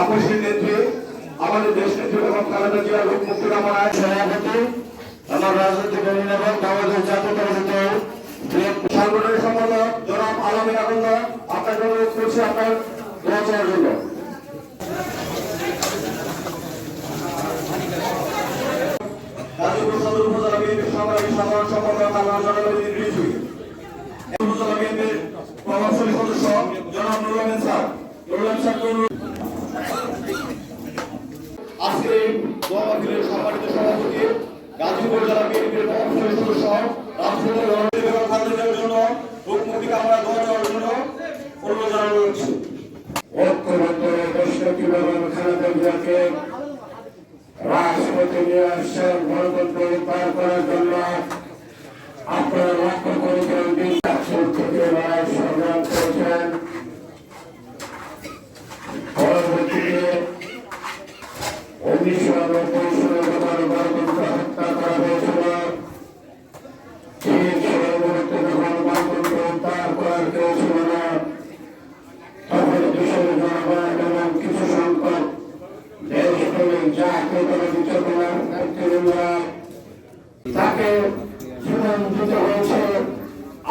আপসের নেত্রী, আমাদের দেশ নেত্রী এবং খালেদা জিয়ার রূপ মুক্তি কামনায় সভাপতি আমার রাজনৈতিক অভিভাবক বাংলাদেশ জাতীয়তাবাদী দল সাংগঠনিক সম্পাদক জনাব আলমিন আনন্দ আপনাকে অনুরোধ করছি আপনার দোয়া জন্য। উপজেলা বিএনপির সংগ্রামী সাধারণ সম্পাদক আল্লাহ জনগণের রিজুই উপজেলা বিএনপির প্রভাবশালী সদস্য জনাব নুরুল আমিন স্যার নুরুল আমিন স্যারকে অনুরোধ আজকে এই দোয়া মাহফিলের সম্মানিত সভাপতি গাজীপুর জেলা বিএনপির প্রভাবশালী সদস্য রামচন্দ্র রহমান জন্য মুক্তি কামনা দোয়া দেওয়ার জন্য অনুরোধ জানানো হচ্ছে ঐক্যবদ্ধ দেশকে বেগম খালেদা জিয়াকে রাষ্ট্রপতি নিয়ে আসছেন গণতন্ত্র উদ্ধার করার জন্য আপনারা লক্ষ্য করেছেন বিশ্বাসের থেকে লড়াই সংগ্রাম করেছেন পরবর্তীতে উনিশশো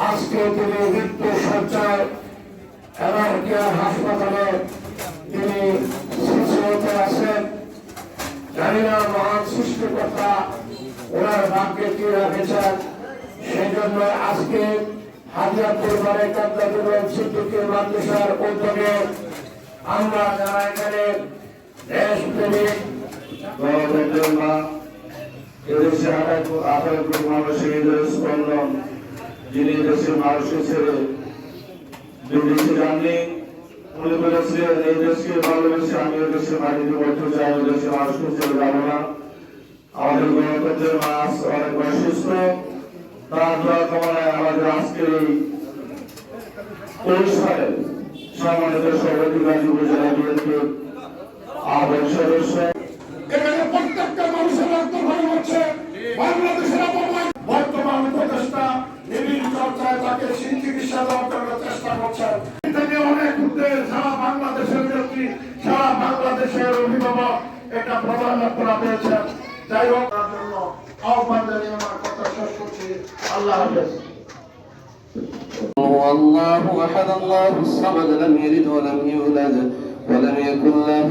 আজকে তিনি মৃত্যু সজ্জায় হাসপাতালে তিনি শিশুতে আছেন। জানি না মহান সৃষ্টিকর্তা ওনার ভাগ্যে কি রেখেছেন। সেই জন্য আজকে হাজার পরিবারে কান্দাদুল সিদ্দিকের মাদ্রাসার উদ্যোগে আমরা যারা এখানে দেশ প্রেমিক গণতন্ত্রের জন্য এদেশে আঠারো কোটি মানুষের স্পন্দন। যিনি দেশের মানুষের ছেড়ে বিদেশে যাননি উনি বলেছিলেন এই দেশকে ভালোবেসে আমি এই দেশের মাটিতে বলতে চাই ওই দেশের মানুষকে ছেড়ে যাব না। আমাদের গণতন্ত্রের মাস অনেক অসুস্থ। তার দোয়া কামনায় আমাদের আজকের এই অনুষ্ঠানে সম্মানিত সভাপতি গাজীপুর জেলা বিএনপির আহ্বায়ক সদস্য। প্রত্যেকটা মানুষের অন্তর্ভুক্ত হচ্ছে বাংলাদেশের তাকে চিকিৎসা দেওয়ার জন্য চেষ্টা করছেন থেকে অনেক উদ্যোগ সারা বাংলাদেশের ব্যক্তি সারা বাংলাদেশের অভিভাবক এটা প্রধান করা পেয়েছেন যাই হোক তার জন্য আহ্বান জানিয়ে আমার কথা শেষ করছি আল্লাহ হাফেজ هو الله أحد الله الصمد لم يلد ولم يولد ولم يكن له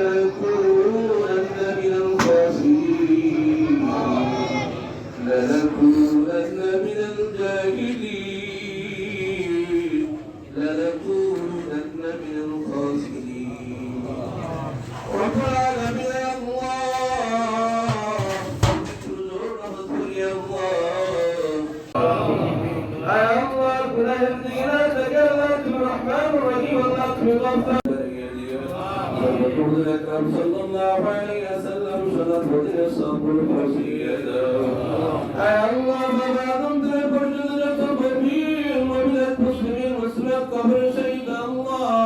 يقول صلى الله عليه وسلم شرفت الصبر وصيدا يا الله فبعد انت كل ذلك قبيل مسلمين واسلام قبر شهيد الله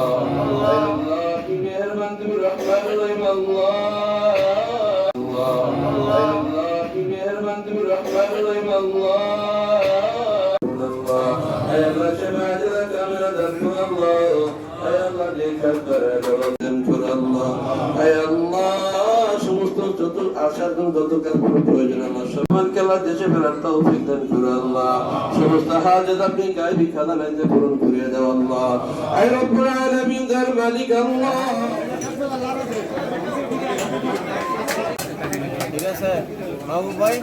Allah Allah أي الله في شرك সমস্ত যত আশার জন্য যত কাজ প্রয়োজন আমার সবাইকে আল্লাহ দেশে ফেরার তৌফিক দান করে আল্লাহ। সমস্ত হাজত আপনি গায়বি খাজানাতে পূরণ করে দাও আল্লাহ। আই রব্বুল আলামিন দার মালিক আল্লাহ। আছে মাহবুব ভাই?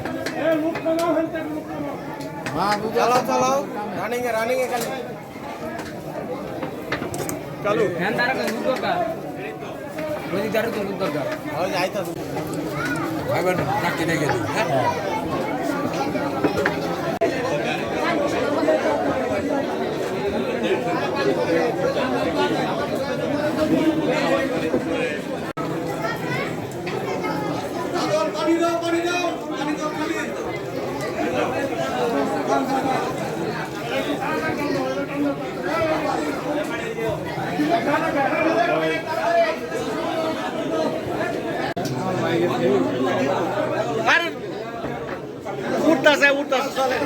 চালাও চালাও। রানিং এ রানিং এ খালি। চালু। হ্যাঁ তারা দুধ দরকার বলি তারা তো দুধ দরকার যাইতা এবার রাখতে দেখে দিই হ্যাঁ? উঠতাছে উঠতাছে চলে